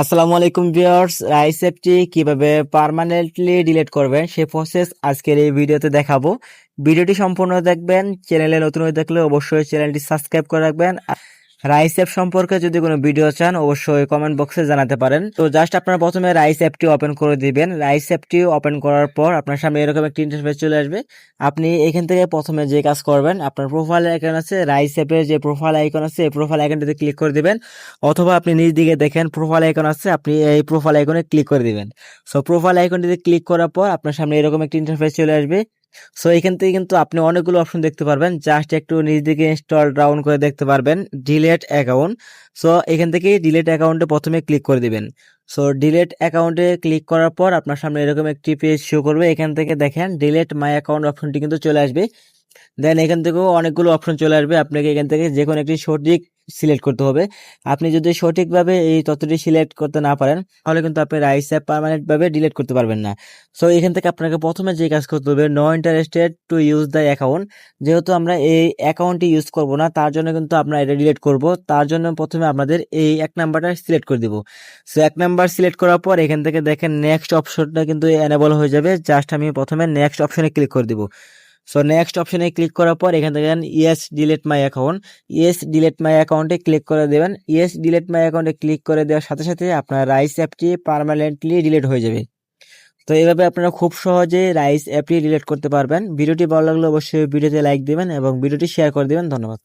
আসসালামু আলাইকুম viewers, Rice অ্যাপটি কীভাবে পার্মানেন্টলি ডিলিট করবেন সেই প্রসেস আজকের এই ভিডিওতে দেখাবো। ভিডিওটি সম্পূর্ণ দেখবেন, চ্যানেলে নতুন হয়ে থাকলে অবশ্যই চ্যানেলটি সাবস্ক্রাইব করে রাখবেন। রাইস অ্যাপ সম্পর্কে যদি কোনো ভিডিও চান, অবশ্যই কমেন্ট বক্সে জানাতে পারেন। তো জাস্ট আপনারা প্রথমে রাইস অ্যাপটি ওপেন করে দিবেন। রাইস অ্যাপটি ওপেন করার পর আপনার সামনে এরকম একটি ইন্টারফেস চলে আসবে। আপনি এখান থেকে প্রথমে যে কাজ করবেন, আপনার প্রোফাইল আইকন আছে। রাইস অ্যাপের যে প্রোফাইল আইকন আছে, এই প্রোফাইল আইকনটিতে ক্লিক করে দিবেন। অথবা আপনি নিজ দিকে দেখেন প্রোফাইল আইকন আছে, আপনি এই প্রোফাইল আইকনে ক্লিক করে দিবেন। সো প্রোফাইল আইকনটিতে ক্লিক করার পর আপনার সামনে এরকম একটি ইন্টারফেস চলে আসবে। সো এখান থেকে কিন্তু আপনি অনেকগুলো অপশন দেখতে পারবেন। জাস্ট একটু নিজ দিকে ইনস্টল ডাউন করে দেখতে পারবেন। ডিলেট অ্যাকাউন্ট সো এখান থেকে ডিলেট অ্যাকাউন্টে প্রথমে ক্লিক করে দিবেন। সো ডিলেট অ্যাকাউন্টে ক্লিক করার পর আপনার সামনে এরকম একটি পেজ শো করবে। এখান থেকে দেখেন ডিলেট মাই অ্যাকাউন্ট অপশনটি কিন্তু চলে আসবে। দেন এখান থেকেও অনেকগুলো অপশন চলে আসবে। আপনাকে এখান থেকে যে কোনো একটি সঠিক সিলেক্ট করতে হবে। আপনি যদি সঠিকভাবে এই তথ্যটি সিলেক্ট করতে না পারেন, তাহলে কিন্তু আপনি রাইস অ্যাপ পারমানেন্ট ভাবে ডিলিট করতে পারবেন না। সো এখান থেকে আপনাকে প্রথমে যে কাজ করতে হবে no interested to use the account যেহেতু আমরা এই অ্যাকাউন্টটি ইউজ করব না, তার জন্য কিন্তু আমরা এটা ডিলিট করব। তার জন্য প্রথমে আপনাদের এই এক নাম্বারটা সিলেক্ট করে দিব। সো এক নাম্বার সিলেক্ট করার পর এখান থেকে দেখেন নেক্সট অপশনটা কিন্তু এনেবল হয়ে যাবে। জাস্ট আমি প্রথমে নেক্সট অপশনে ক্লিক করে দিব। সো নেক্সট অপশনে ক্লিক করার পর এখান থেকে yes delete my account yes delete my অ্যাকাউন্টে ক্লিক করে দেবেন। ইয়েস ডিলেট মাই অ্যাকাউন্টে ক্লিক করে দেওয়ার সাথে সাথে আপনার রাইস অ্যাপটি পারমানেন্টলি ডিলেট হয়ে যাবে। তো এইভাবে আপনারা খুব সহজে রাইস অ্যাপটি ডিলেট করতে পারবেন। ভিডিওটি ভালো লাগলে অবশ্যই ভিডিওতে লাইক দেবেন এবং ভিডিওটি শেয়ার করে দেবেন। ধন্যবাদ।